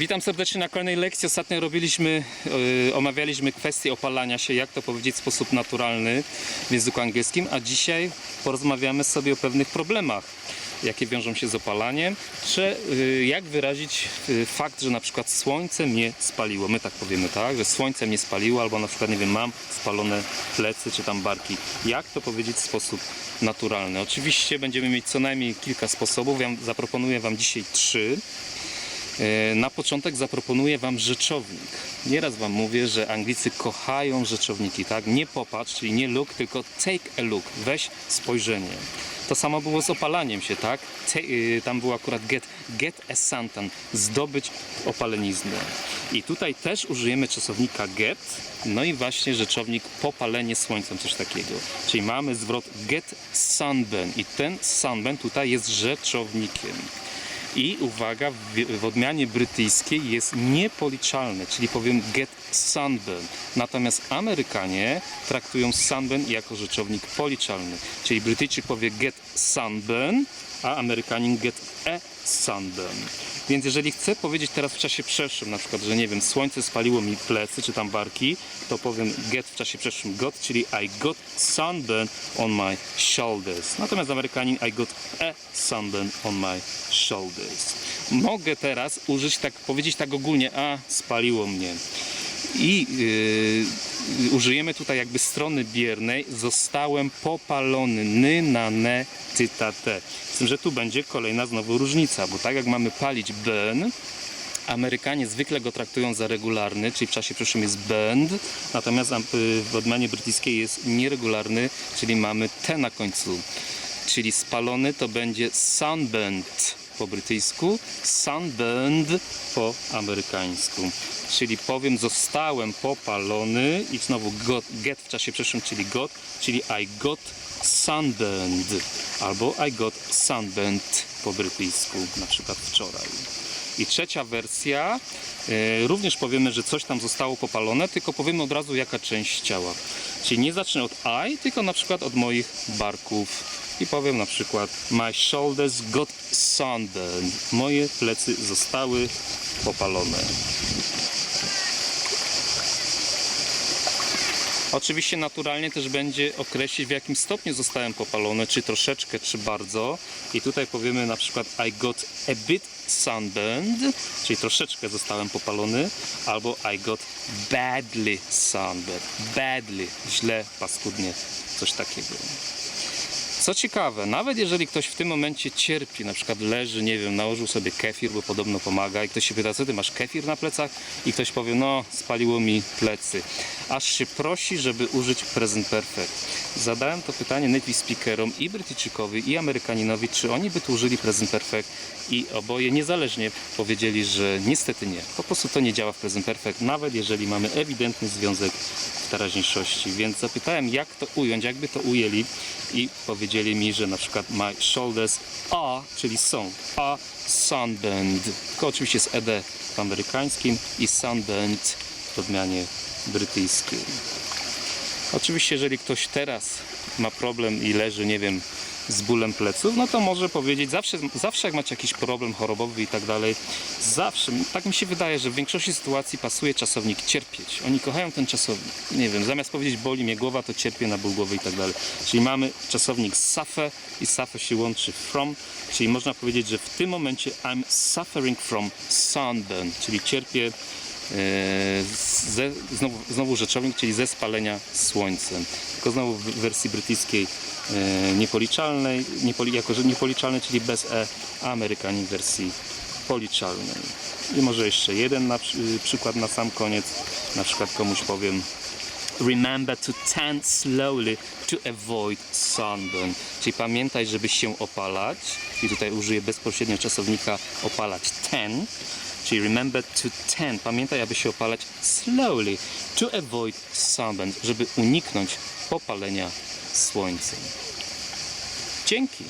Witam serdecznie na kolejnej lekcji. Ostatnio robiliśmy, yy, omawialiśmy kwestię opalania się, jak to powiedzieć w sposób naturalny w języku angielskim, a dzisiaj porozmawiamy sobie o pewnych problemach, jakie wiążą się z opalaniem, czy yy, jak wyrazić yy, fakt, że na przykład słońce mnie spaliło. My tak powiemy, tak, że słońce mnie spaliło, albo na przykład, nie wiem, mam spalone plecy czy tam barki. Jak to powiedzieć w sposób naturalny? Oczywiście będziemy mieć co najmniej kilka sposobów. Ja zaproponuję Wam dzisiaj trzy. E, Na początek zaproponuję Wam rzeczownik. Nieraz Wam mówię, że Anglicy kochają rzeczowniki, tak? Nie popatrz, czyli nie look, tylko take a look. Weź spojrzenie. To samo było z opalaniem się, tak? Y, tam było akurat get, get a suntan, zdobyć opaleniznę. I tutaj też użyjemy czasownika get, no i właśnie rzeczownik popalenie słońcem, coś takiego. Czyli mamy zwrot get sunburn i ten sunburn tutaj jest rzeczownikiem. I uwaga, w, odmianie brytyjskiej jest niepoliczalne, czyli powiem get sunburn. Natomiast Amerykanie traktują sunburn jako rzeczownik policzalny. Czyli Brytyjczyk powie get sunburn, a Amerykanin get a sunburn. Więc jeżeli chcę powiedzieć teraz w czasie przeszłym, na przykład, że nie wiem, słońce spaliło mi plecy czy tam barki, to powiem get w czasie przeszłym got, czyli I got sunburn on my shoulders. Natomiast Amerykanin I got a sunburn on my shoulders. Mogę teraz użyć tak, powiedzieć tak ogólnie, a spaliło mnie. I yy, użyjemy tutaj jakby strony biernej. Zostałem popalony. Ny, na, ne, ty, ta, te. Z tym, że tu będzie kolejna znowu różnica, bo tak jak mamy palić burn, Amerykanie zwykle go traktują za regularny, czyli w czasie przyszłym jest burned, natomiast y, w odmianie brytyjskiej jest nieregularny, czyli mamy T na końcu. Czyli spalony to będzie sunburned po brytyjsku, sunburned po amerykańsku. Czyli powiem zostałem popalony i znowu got, get w czasie przeszłym, czyli got, czyli I got sunburned albo I got sunburned po brytyjsku, na przykład wczoraj. I trzecia wersja, e, również powiemy, że coś tam zostało popalone, tylko powiemy od razu jaka część ciała. Czyli nie zacznę od I, tylko na przykład od moich barków. I powiem na przykład My shoulders got sunburned. Moje plecy zostały popalone. Oczywiście naturalnie też będzie określić w jakim stopniu zostałem popalony, czy troszeczkę, czy bardzo. I tutaj powiemy na przykład I got a bit sunburned, czyli troszeczkę zostałem popalony, albo I got badly sunburned. Badly, źle, paskudnie, coś takiego. Co ciekawe, nawet jeżeli ktoś w tym momencie cierpi, na przykład leży, nie wiem, nałożył sobie kefir, bo podobno pomaga i ktoś się pyta, co ty masz kefir na plecach? I ktoś powie, no spaliło mi plecy. Aż się prosi, żeby użyć present perfect. Zadałem to pytanie native speakerom i Brytyjczykowi i Amerykaninowi, czy oni by tu użyli present perfect i oboje niezależnie powiedzieli, że niestety nie. Po prostu to nie działa w present perfect, nawet jeżeli mamy ewidentny związek w teraźniejszości. Więc zapytałem, jak to ująć, jakby to ujęli i powiedzieli mi, że na przykład my shoulders are, czyli są, are sunburned. Tylko oczywiście jest ed w amerykańskim i sunburned w odmianie brytyjskiej. Oczywiście, jeżeli ktoś teraz ma problem i leży, nie wiem, z bólem pleców, no to może powiedzieć, zawsze, zawsze jak macie jakiś problem chorobowy i tak dalej, zawsze, tak mi się wydaje, że w większości sytuacji pasuje czasownik cierpieć. Oni kochają ten czasownik. Nie wiem, zamiast powiedzieć boli mnie głowa, to cierpię na ból głowy i tak dalej. Czyli mamy czasownik suffer i suffer się łączy from, czyli można powiedzieć, że w tym momencie I'm suffering from sunburn, czyli cierpię ze, znowu, znowu rzeczownik, czyli ze spalenia słońcem. Tylko znowu w wersji brytyjskiej e, niepoliczalnej, niepoli, jako niepoliczalnej, czyli bez e, a Amerykanin w wersji policzalnej. I może jeszcze jeden na, przy- przykład na sam koniec. Na przykład komuś powiem Remember to tan slowly to avoid sunburn. Czyli pamiętaj, żeby się opalać. I tutaj użyję bezpośrednio czasownika opalać ten. Czyli remember to tan. Pamiętaj, aby się opalać slowly to avoid sunburn, żeby uniknąć popalenia słońcem. Dzięki.